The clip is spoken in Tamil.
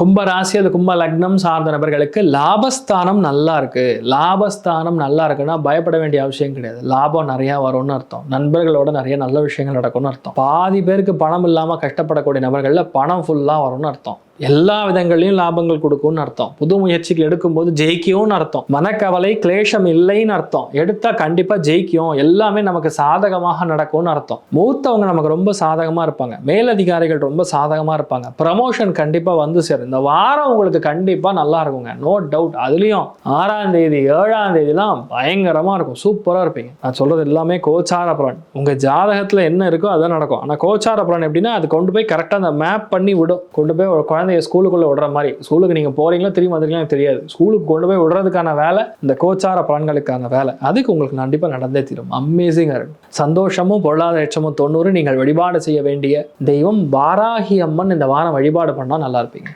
கும்பராசி அது கும்ப லக்னம் சார்ந்த நபர்களுக்கு லாபஸ்தானம் நல்லா இருக்கு. லாபஸ்தானம் நல்லா இருக்குன்னா பயப்பட வேண்டிய அவசியம் கிடையாது. லாபம் நிறைய வரும்னு அர்த்தம். நண்பர்களோட நிறைய நல்ல விஷயங்கள் நடக்கும்னு அர்த்தம். பாதி பேருக்கு பணம் இல்லாம கஷ்டப்படக்கூடிய நபர்களில் பணம் ஃபுல்லா வரும்னு அர்த்தம். எல்லா விதங்களையும் லாபங்கள் கொடுக்கும்னு அர்த்தம். புது முயற்சிகள் எடுக்கும்போது ஜெயிக்கும்னு அர்த்தம். மனக்கவலை கிளேஷம் இல்லைன்னு அர்த்தம். எடுத்தா கண்டிப்பா ஜெயிக்கும். எல்லாமே நமக்கு சாதகமாக நடக்கும்னு அர்த்தம். மூத்தவங்க நமக்கு ரொம்ப சாதகமா இருப்பாங்க. மேலதிகாரிகள் ரொம்ப சாதகமா இருப்பாங்க. ப்ரமோஷன் கண்டிப்பா வந்து சேரும். இந்த வாரம் உங்களுக்கு கண்டிப்பா நல்லா இருக்குங்க. நோ டவுட் அதுலயும் ஆறாம் தேதி ஏழாம் தேதிலாம் பயங்கரமா இருக்கும். சூப்பரா இருப்பீங்க. நான் சொல்றது எல்லாமே கோச்சார பலன் உங்க ஜாதகத்துல என்ன இருக்கோ அதான் நடக்கும். ஆனா கோச்சார பலன் எப்படின்னா அது கொண்டு போய் கரெக்டா அந்த மேப் பண்ணி விடும். கொண்டு போய் ஒரு குழந்தைய ஸ்கூலுக்குள்ளே விடுற மாதிரி ஸ்கூலுக்கு நீங்கள் போறீங்களா திரும்பி வந்துருக்கீங்களா தெரியாது. ஸ்கூலுக்கு கொண்டு போய் விடுறதுக்கான வேலை இந்த கோச்சார பலன்களுக்கான வேலை அதுக்கு உங்களுக்கு கண்டிப்பாக நடந்தே தீரும். அமேசிங்காக இருக்கும். சந்தோஷமும் பொருளாதார எச்சமும் தொண்ணூறு நீங்கள் வழிபாடு செய்ய வேண்டிய தெய்வம் வாராகி அம்மன் இந்த வாரம் வழிபாடு பண்ணால் நல்லா இருப்பீங்க.